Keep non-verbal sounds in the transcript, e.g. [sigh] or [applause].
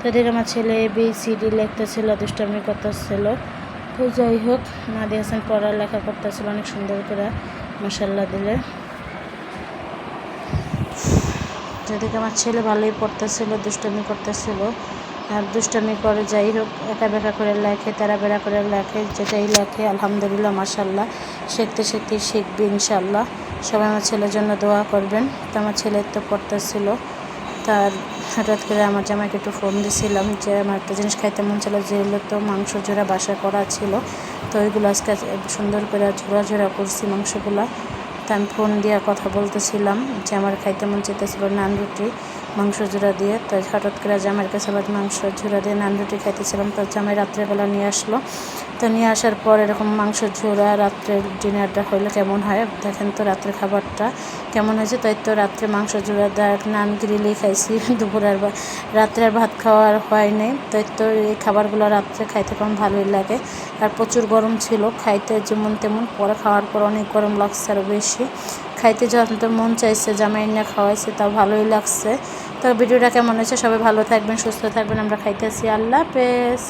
তো আমার ছেলে বি সি ডি লিখতেছিল, দুষ্টামি করতেছিল। তো যাই হোক, মাদি হাসান পড়ালেখা করতেছিল, অনেক সুন্দর করে মশাল্লা দিলে। যেদিকে আমার ছেলে ভালোই পড়তেছিল, দুষ্টামি করতেছিল। আর দুষ্টামি করে যাই হোক, একা বেকা করে লেখে, তারা বেড়া করে লেখে, যেটাই লেখে, আলহামদুলিল্লাহ মাসাল্লাহ শিখতে শিখতে শিখবে ইনশাল্লাহ সবাই আমার ছেলের জন্য দোয়া করবেন। তো আমার ছেলের তো পড়তেছিল, তার হঠাৎ করে আমার জামাইকে একটু ফোন দিয়েছিলাম যে, আমার একটা জিনিস খাইতে মন ছিল যেগুলো তো মাংস জোড়া বাসা করা ছিল। তো ওইগুলো আজকে সুন্দর করে ঝোড়া ঝোড়া করছি মাংসগুলা। তো আমি ফোন দিয়ে কথা বলতেছিলাম যে, আমার খাইতে মন চেতেছিল নান রুটি। মাংস জোড়া দিয়ে। তো হঠাৎ করে জামাইয়ের কাছে আবার মাংস ঝোড়া দিয়ে নান রুটি খাইতেছিলাম। তো জামাই রাত্রেবেলা নিয়ে আসলো। তো নিয়ে আসার পর এরকম মাংস ঝোড়া রাত্রের ডিনারটা হইলে কেমন হয়? দেখেন তো রাত্রের খাবারটা কেমন হয়েছে? তাই তো রাত্রে মাংস জোড়া দেয় নান গ্রিলেই খাইছি। [laughs] দুপুর আর রাত্রে আর ভাত খাওয়ার হয় নাই। তাই তো এই খাবারগুলো রাত্রে খাইতে কেমন ভালোই লাগে। আর প্রচুর গরম ছিল। খাইতে যেমন তেমন, পরে খাওয়ার পর অনেক গরম লাগছে আরও বেশি। খাইতে তো মন চাইছে, জামাই না খাওয়াইছে, তাও ভালোই লাগছে। তো ভিডিওটা কেমন হয়েছে? সবাই ভালো থাকবেন, সুস্থ থাকবেন, আমরা খাইতেছি। আল্লাহ হাফেজ।